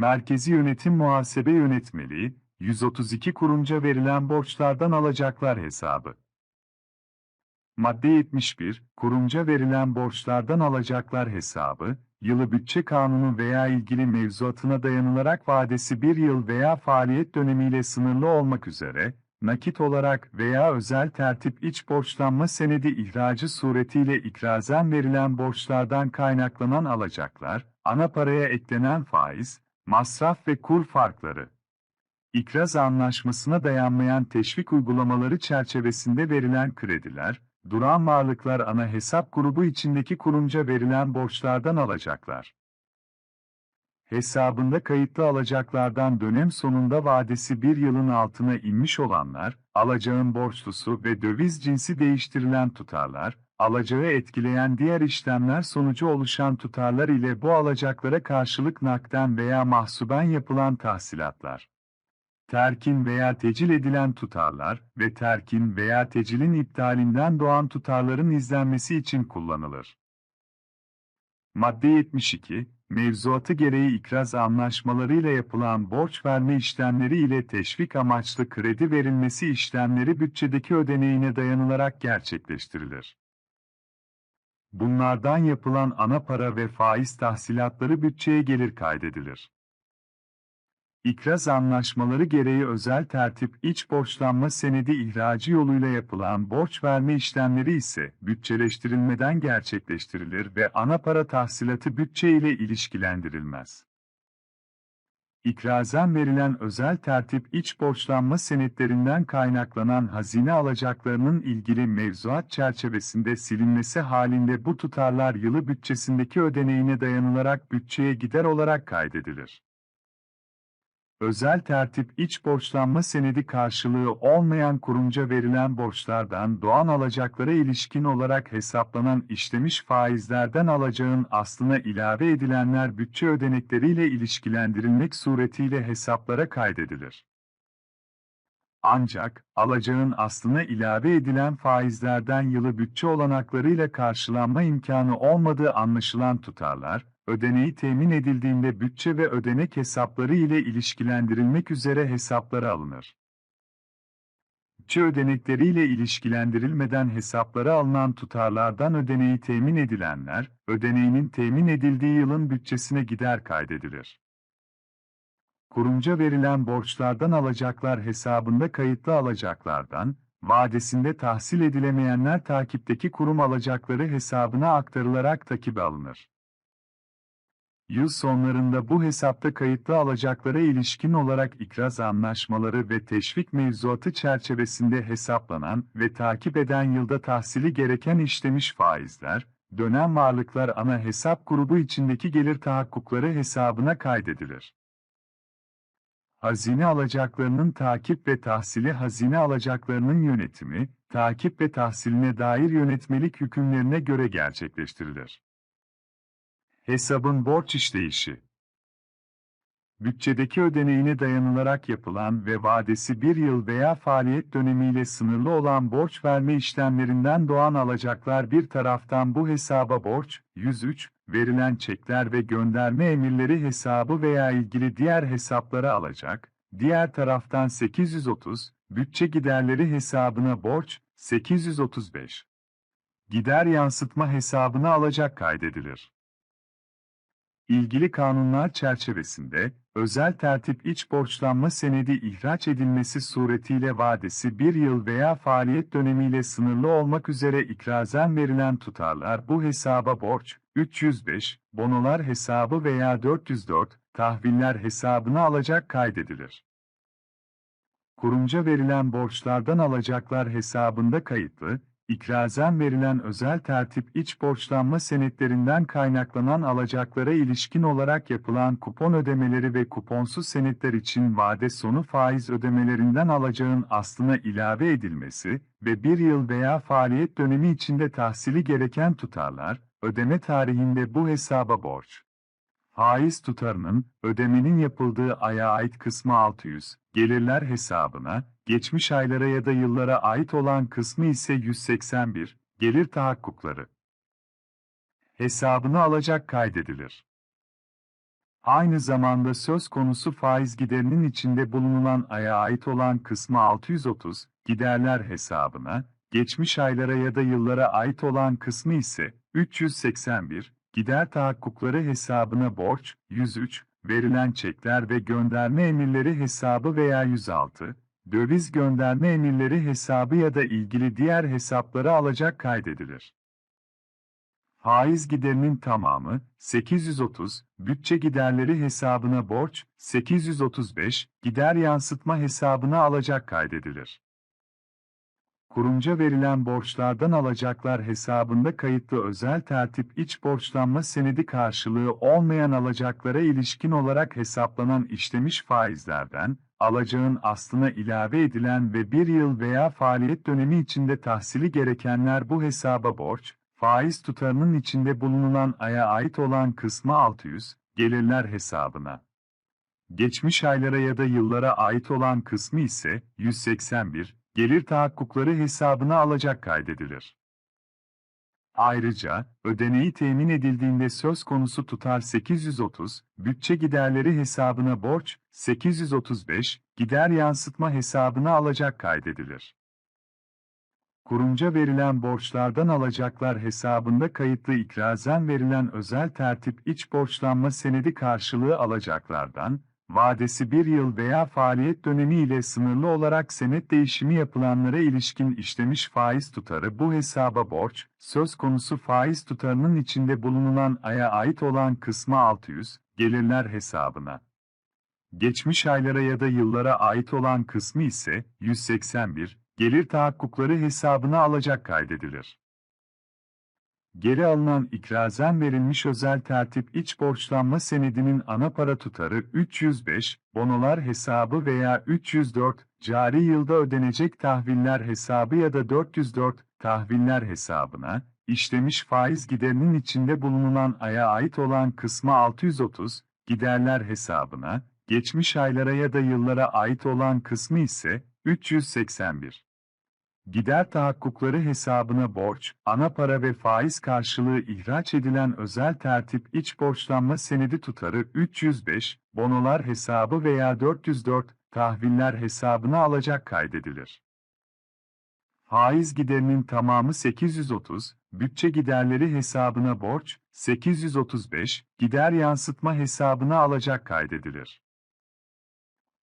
Merkezi Yönetim Muhasebe Yönetmeliği, 132 kurumca verilen borçlardan alacaklar hesabı. Madde 71, kurumca verilen borçlardan alacaklar hesabı, yılı bütçe kanunu veya ilgili mevzuatına dayanılarak vadesi bir yıl veya faaliyet dönemiyle sınırlı olmak üzere, nakit olarak veya özel tertip iç borçlanma senedi ihracı suretiyle ikrazen verilen borçlardan kaynaklanan alacaklar, ana paraya eklenen faiz, masraf ve kur farkları. İkraz anlaşmasına dayanmayan teşvik uygulamaları çerçevesinde verilen krediler, duran varlıklar ana hesap grubu içindeki kurumca verilen borçlardan alacaklar. Hesabında kayıtlı alacaklardan dönem sonunda vadesi bir yılın altına inmiş olanlar, alacağın borçlusu ve döviz cinsi değiştirilen tutarlar, alacağı etkileyen diğer işlemler sonucu oluşan tutarlar ile bu alacaklara karşılık nakden veya mahsuben yapılan tahsilatlar terkin veya tecil edilen tutarlar ve terkin veya tecilin iptalinden doğan tutarların izlenmesi için kullanılır. Madde 72, mevzuatı gereği ikraz anlaşmalarıyla yapılan borç verme işlemleri ile teşvik amaçlı kredi verilmesi işlemleri bütçedeki ödeneğine dayanılarak gerçekleştirilir. Bunlardan yapılan ana para ve faiz tahsilatları bütçeye gelir kaydedilir. İkraz anlaşmaları gereği özel tertip iç borçlanma senedi ihracı yoluyla yapılan borç verme işlemleri ise bütçeleştirilmeden gerçekleştirilir ve ana para tahsilatı bütçe ile ilişkilendirilmez. İkrazen verilen özel tertip iç borçlanma senetlerinden kaynaklanan hazine alacaklarının ilgili mevzuat çerçevesinde silinmesi halinde bu tutarlar yılı bütçesindeki ödeneğine dayanılarak bütçeye gider olarak kaydedilir. Özel tertip iç borçlanma senedi karşılığı olmayan kurumca verilen borçlardan doğan alacaklara ilişkin olarak hesaplanan işlemiş faizlerden alacağın aslına ilave edilenler bütçe ödenekleriyle ilişkilendirilmek suretiyle hesaplara kaydedilir. Ancak, alacağın aslına ilave edilen faizlerden yılı bütçe olanaklarıyla karşılanma imkanı olmadığı anlaşılan tutarlar, ödeneği temin edildiğinde bütçe ve ödenek hesapları ile ilişkilendirilmek üzere hesaplara alınır. Bütçe ödenekleriyle ilişkilendirilmeden hesaplara alınan tutarlardan ödeneği temin edilenler, ödeneğinin temin edildiği yılın bütçesine gider kaydedilir. Kurumca verilen borçlardan alacaklar hesabında kayıtlı alacaklardan, vadesinde tahsil edilemeyenler takipteki kurum alacakları hesabına aktarılarak takibe alınır. Yıl sonlarında bu hesapta kayıtlı alacaklara ilişkin olarak ikraz anlaşmaları ve teşvik mevzuatı çerçevesinde hesaplanan ve takip eden yılda tahsili gereken işlemiş faizler, dönem varlıklar ana hesap grubu içindeki gelir tahakkukları hesabına kaydedilir. Hazine alacaklarının takip ve tahsili hazine alacaklarının yönetimi, takip ve tahsiline dair yönetmelik hükümlerine göre gerçekleştirilir. Hesabın borç işleyişi Bütçedeki ödeneğine dayanılarak yapılan ve vadesi bir yıl veya faaliyet dönemiyle sınırlı olan borç verme işlemlerinden doğan alacaklar bir taraftan bu hesaba borç, 103, verilen çekler ve gönderme emirleri hesabı veya ilgili diğer hesaplara alacak, diğer taraftan 830, bütçe giderleri hesabına borç, 835. Gider yansıtma hesabına alacak kaydedilir ilgili kanunlar çerçevesinde, özel tertip iç borçlanma senedi ihraç edilmesi suretiyle vadesi bir yıl veya faaliyet dönemiyle sınırlı olmak üzere ikrazen verilen tutarlar bu hesaba borç, 305, bonolar hesabı veya 404, tahviller hesabına alacak kaydedilir. Kurumca verilen borçlardan alacaklar hesabında kayıtlı, ikrazen verilen özel tertip iç borçlanma senetlerinden kaynaklanan alacaklara ilişkin olarak yapılan kupon ödemeleri ve kuponsuz senetler için vade sonu faiz ödemelerinden alacağın aslına ilave edilmesi ve bir yıl veya faaliyet dönemi içinde tahsili gereken tutarlar, ödeme tarihinde bu hesaba borç. Faiz tutarının, ödemenin yapıldığı aya ait kısmı 600, gelirler hesabına, geçmiş aylara ya da yıllara ait olan kısmı ise 181, gelir tahakkukları hesabına alacak kaydedilir. Aynı zamanda söz konusu faiz giderinin içinde bulunulan aya ait olan kısmı 630, giderler hesabına, geçmiş aylara ya da yıllara ait olan kısmı ise 381, gider tahakkukları hesabına borç, 103, verilen çekler ve gönderme emirleri hesabı veya 106, döviz gönderme emirleri hesabı ya da ilgili diğer hesaplara alacak kaydedilir. Faiz giderinin tamamı 830, bütçe giderleri hesabına borç 835, gider yansıtma hesabına alacak kaydedilir. Kurumca verilen borçlardan alacaklar hesabında kayıtlı özel tertip iç borçlanma senedi karşılığı olmayan alacaklara ilişkin olarak hesaplanan işlemiş faizlerden, alacağın aslına ilave edilen ve bir yıl veya faaliyet dönemi içinde tahsili gerekenler bu hesaba borç, faiz tutarının içinde bulunulan aya ait olan kısmı 600, gelirler hesabına. Geçmiş aylara ya da yıllara ait olan kısmı ise 181, gelir tahakkukları hesabına alacak kaydedilir. Ayrıca, ödeneği temin edildiğinde söz konusu tutar 830, bütçe giderleri hesabına borç, 835, gider yansıtma hesabına alacak kaydedilir. Kurumca verilen borçlardan alacaklar hesabında kayıtlı ikrazen verilen özel tertip iç borçlanma senedi karşılığı alacaklardan, vadesi bir yıl veya faaliyet dönemi ile sınırlı olarak senet değişimi yapılanlara ilişkin işlemiş faiz tutarı bu hesaba borç, söz konusu faiz tutarının içinde bulunulan aya ait olan kısmı 600, gelirler hesabına. Geçmiş aylara ya da yıllara ait olan kısmı ise 181, gelir tahakkukları hesabına alacak kaydedilir. Geri alınan ikrazen verilmiş özel tertip iç borçlanma senedinin ana para tutarı 305, bonolar hesabı veya 304, cari yılda ödenecek tahviller hesabı ya da 404, tahviller hesabına, işlemiş faiz giderinin içinde bulunulan aya ait olan kısmı 630, giderler hesabına, geçmiş aylara ya da yıllara ait olan kısmı ise 381. Gider tahakkukları hesabına borç, ana para ve faiz karşılığı ihraç edilen özel tertip iç borçlanma senedi tutarı 305, bonolar hesabı veya 404, tahviller hesabına alacak kaydedilir. Faiz giderinin tamamı 830, bütçe giderleri hesabına borç, 835, gider yansıtma hesabına alacak kaydedilir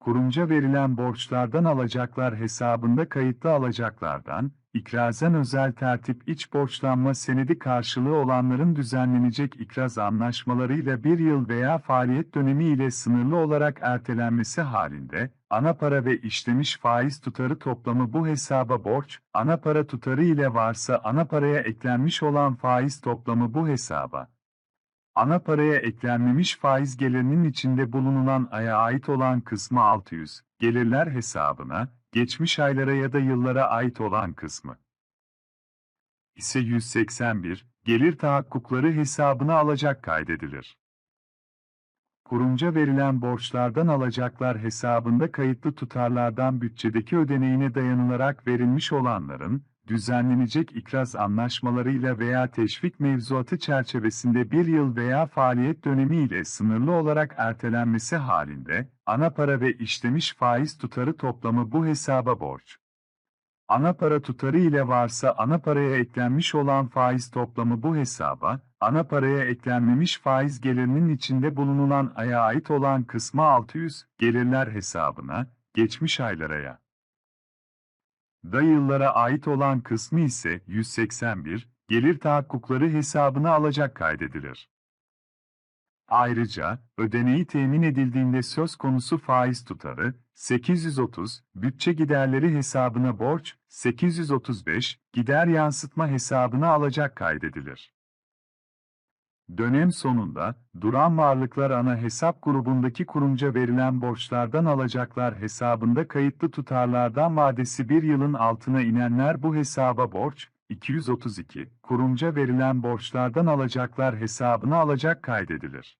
kurumca verilen borçlardan alacaklar hesabında kayıtlı alacaklardan, ikrazen özel tertip iç borçlanma senedi karşılığı olanların düzenlenecek ikraz anlaşmalarıyla bir yıl veya faaliyet dönemi ile sınırlı olarak ertelenmesi halinde, ana para ve işlemiş faiz tutarı toplamı bu hesaba borç, ana para tutarı ile varsa ana paraya eklenmiş olan faiz toplamı bu hesaba, ana paraya eklenmemiş faiz gelirinin içinde bulunulan aya ait olan kısmı 600, gelirler hesabına, geçmiş aylara ya da yıllara ait olan kısmı ise 181, gelir tahakkukları hesabına alacak kaydedilir. Kurumca verilen borçlardan alacaklar hesabında kayıtlı tutarlardan bütçedeki ödeneğine dayanılarak verilmiş olanların, düzenlenecek ikraz anlaşmalarıyla veya teşvik mevzuatı çerçevesinde bir yıl veya faaliyet dönemi ile sınırlı olarak ertelenmesi halinde, ana para ve işlemiş faiz tutarı toplamı bu hesaba borç. Ana para tutarı ile varsa ana paraya eklenmiş olan faiz toplamı bu hesaba, ana paraya eklenmemiş faiz gelirinin içinde bulunulan aya ait olan kısmı 600, gelirler hesabına, geçmiş aylara ya da yıllara ait olan kısmı ise 181, gelir tahakkukları hesabına alacak kaydedilir. Ayrıca, ödeneği temin edildiğinde söz konusu faiz tutarı, 830, bütçe giderleri hesabına borç, 835, gider yansıtma hesabına alacak kaydedilir. Dönem sonunda, duran varlıklar ana hesap grubundaki kurumca verilen borçlardan alacaklar hesabında kayıtlı tutarlardan vadesi bir yılın altına inenler bu hesaba borç, 232, kurumca verilen borçlardan alacaklar hesabına alacak kaydedilir.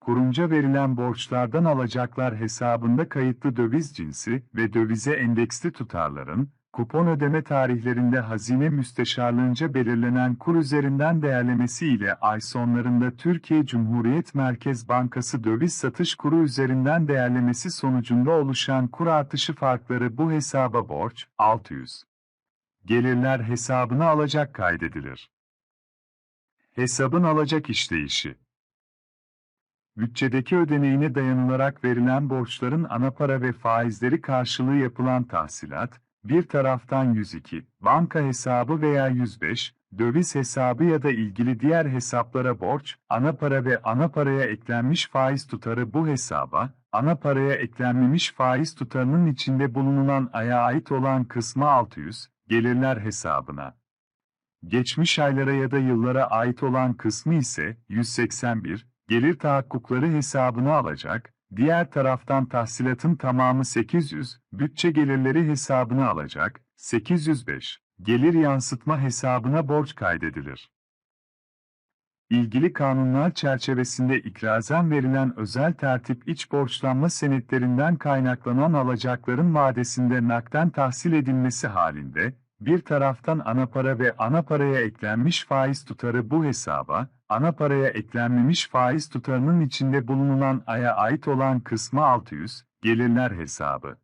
Kurumca verilen borçlardan alacaklar hesabında kayıtlı döviz cinsi ve dövize endeksli tutarların, kupon ödeme tarihlerinde hazine müsteşarlığınca belirlenen kur üzerinden değerlemesi ile ay sonlarında Türkiye Cumhuriyet Merkez Bankası döviz satış kuru üzerinden değerlemesi sonucunda oluşan kur artışı farkları bu hesaba borç, 600. Gelirler hesabına alacak kaydedilir. Hesabın alacak işleyişi Bütçedeki ödeneğine dayanılarak verilen borçların ana para ve faizleri karşılığı yapılan tahsilat, bir taraftan 102, banka hesabı veya 105, döviz hesabı ya da ilgili diğer hesaplara borç, ana para ve ana paraya eklenmiş faiz tutarı bu hesaba, ana paraya eklenmemiş faiz tutarının içinde bulunan aya ait olan kısmı 600, gelirler hesabına. Geçmiş aylara ya da yıllara ait olan kısmı ise 181, gelir tahakkukları hesabına alacak, diğer taraftan tahsilatın tamamı 800, bütçe gelirleri hesabına alacak, 805, gelir yansıtma hesabına borç kaydedilir. İlgili kanunlar çerçevesinde ikrazen verilen özel tertip iç borçlanma senetlerinden kaynaklanan alacakların vadesinde nakden tahsil edilmesi halinde, bir taraftan ana para ve ana paraya eklenmiş faiz tutarı bu hesaba, ana paraya eklenmemiş faiz tutarının içinde bulunan aya ait olan kısmı 600, gelirler hesabı.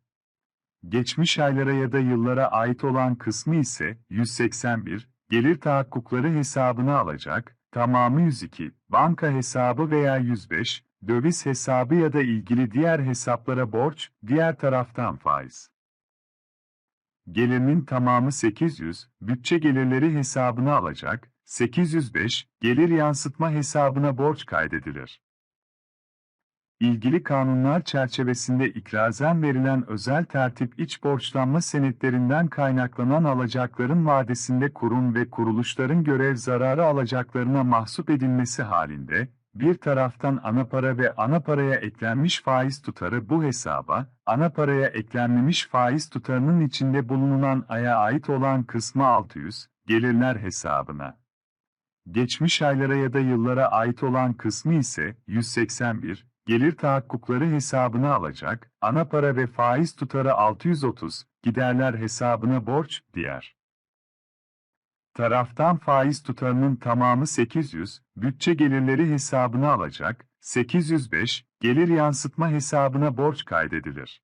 Geçmiş aylara ya da yıllara ait olan kısmı ise 181, gelir tahakkukları hesabına alacak, tamamı 102, banka hesabı veya 105, döviz hesabı ya da ilgili diğer hesaplara borç, diğer taraftan faiz. Gelirinin tamamı 800, bütçe gelirleri hesabına alacak, 805, gelir yansıtma hesabına borç kaydedilir. İlgili kanunlar çerçevesinde ikrazen verilen özel tertip iç borçlanma senetlerinden kaynaklanan alacakların vadesinde kurum ve kuruluşların görev zararı alacaklarına mahsup edilmesi halinde, bir taraftan ana para ve ana paraya eklenmiş faiz tutarı bu hesaba, ana paraya eklenmemiş faiz tutarının içinde bulunan aya ait olan kısmı 600, gelirler hesabına. Geçmiş aylara ya da yıllara ait olan kısmı ise 181, gelir tahakkukları hesabına alacak, ana para ve faiz tutarı 630, giderler hesabına borç, diğer. Taraftan faiz tutarının tamamı 800, bütçe gelirleri hesabına alacak, 805, gelir yansıtma hesabına borç kaydedilir.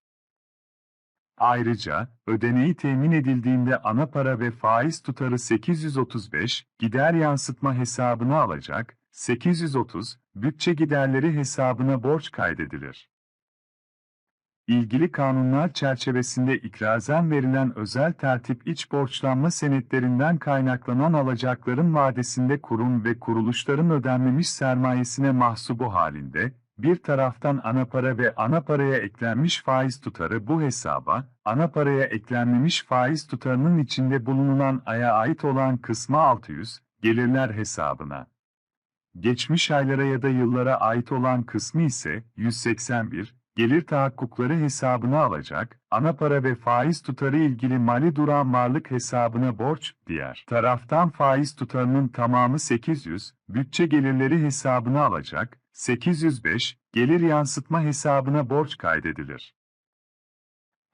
Ayrıca, ödeneği temin edildiğinde ana para ve faiz tutarı 835, gider yansıtma hesabına alacak, 830, bütçe giderleri hesabına borç kaydedilir. İlgili kanunlar çerçevesinde ikrazen verilen özel tertip iç borçlanma senetlerinden kaynaklanan alacakların vadesinde kurum ve kuruluşların ödenmemiş sermayesine mahsubu halinde, bir taraftan ana para ve ana paraya eklenmiş faiz tutarı bu hesaba, ana paraya eklenmemiş faiz tutarının içinde bulunan aya ait olan kısmı 600, gelirler hesabına. Geçmiş aylara ya da yıllara ait olan kısmı ise 181, gelir tahakkukları hesabına alacak, ana para ve faiz tutarı ilgili mali duran varlık hesabına borç, diğer taraftan faiz tutarının tamamı 800, bütçe gelirleri hesabına alacak, 805, gelir yansıtma hesabına borç kaydedilir.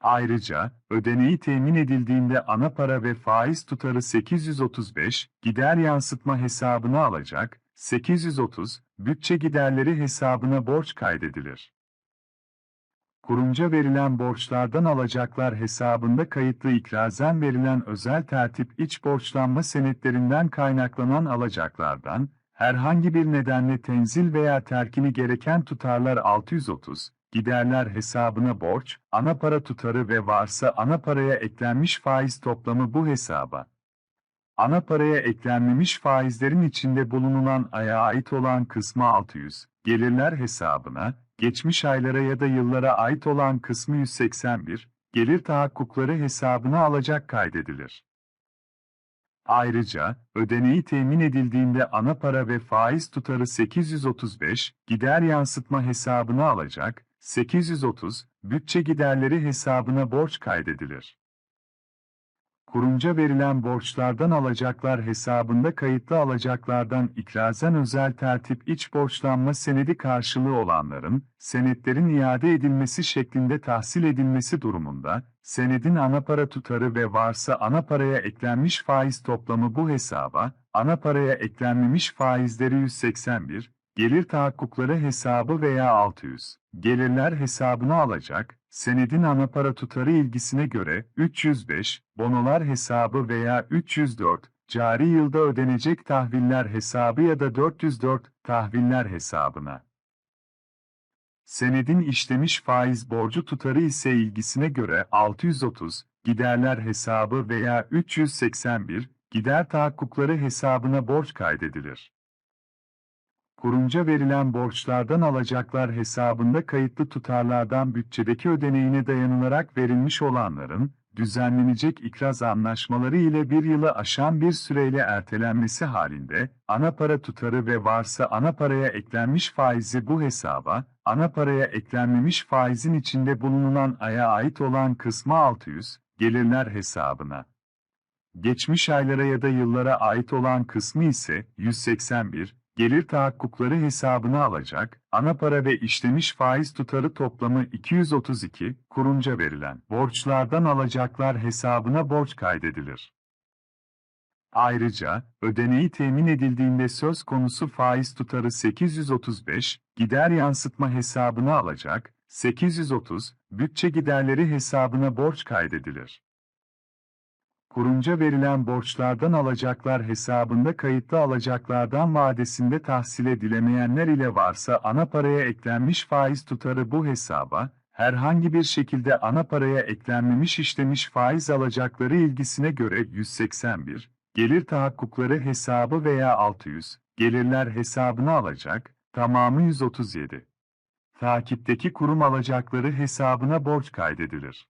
Ayrıca, ödeneği temin edildiğinde ana para ve faiz tutarı 835, gider yansıtma hesabına alacak, 830, bütçe giderleri hesabına borç kaydedilir. Kurumca verilen borçlardan alacaklar hesabında kayıtlı ikrazen verilen özel tertip iç borçlanma senetlerinden kaynaklanan alacaklardan, herhangi bir nedenle tenzil veya terkini gereken tutarlar 630, giderler hesabına borç, ana para tutarı ve varsa ana paraya eklenmiş faiz toplamı bu hesaba. Ana paraya eklenmemiş faizlerin içinde bulunan aya ait olan kısmı 600, gelirler hesabına, geçmiş aylara ya da yıllara ait olan kısmı 181, gelir tahakkukları hesabına alacak kaydedilir. Ayrıca, ödeneği temin edildiğinde ana para ve faiz tutarı 835, gider yansıtma hesabına alacak, 830, bütçe giderleri hesabına borç kaydedilir. Kurumca verilen borçlardan alacaklar hesabında kayıtlı alacaklardan ikrazen özel tertip iç borçlanma senedi karşılığı olanların, senetlerin iade edilmesi şeklinde tahsil edilmesi durumunda, senedin ana para tutarı ve varsa ana paraya eklenmiş faiz toplamı bu hesaba, ana paraya eklenmemiş faizleri 181, gelir tahakkukları hesabı veya 600, gelirler hesabına alacak, senedin ana para tutarı ilgisine göre 305, bonolar hesabı veya 304, cari yılda ödenecek tahviller hesabı ya da 404, tahviller hesabına. Senedin işlemiş faiz borcu tutarı ise ilgisine göre 630, giderler hesabı veya 381, gider tahakkukları hesabına borç kaydedilir. Kurumca verilen borçlardan alacaklar hesabında kayıtlı tutarlardan bütçedeki ödeneğine dayanılarak verilmiş olanların, düzenlenecek ikraz anlaşmaları ile bir yılı aşan bir süreyle ertelenmesi halinde, ana para tutarı ve varsa ana paraya eklenmiş faizi bu hesaba, ana paraya eklenmemiş faizin içinde bulunulan aya ait olan kısmı 600, gelirler hesabına. Geçmiş aylara ya da yıllara ait olan kısmı ise 181, gelir tahakkukları hesabına alacak, ana para ve işlemiş faiz tutarı toplamı 232, kurunca verilen borçlardan alacaklar hesabına borç kaydedilir. Ayrıca, ödeneği temin edildiğinde söz konusu faiz tutarı 835, gider yansıtma hesabına alacak, 830, bütçe giderleri hesabına borç kaydedilir. Kurumca verilen borçlardan alacaklar hesabında kayıtlı alacaklardan vadesinde tahsil edilemeyenler ile varsa ana paraya eklenmiş faiz tutarı bu hesaba, herhangi bir şekilde ana paraya eklenmemiş işlemiş faiz alacakları ilgisine göre 181, gelir tahakkukları hesabı veya 600, gelirler hesabına alacak, tamamı 137. Takipteki kurum alacakları hesabına borç kaydedilir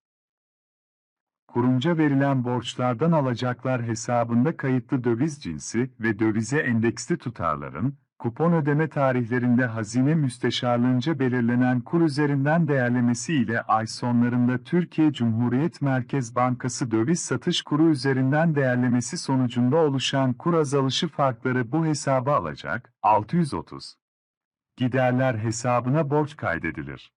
kurumca verilen borçlardan alacaklar hesabında kayıtlı döviz cinsi ve dövize endeksli tutarların, kupon ödeme tarihlerinde hazine müsteşarlığınca belirlenen kur üzerinden değerlemesi ile ay sonlarında Türkiye Cumhuriyet Merkez Bankası döviz satış kuru üzerinden değerlemesi sonucunda oluşan kur azalışı farkları bu hesaba alacak, 630. Giderler hesabına borç kaydedilir.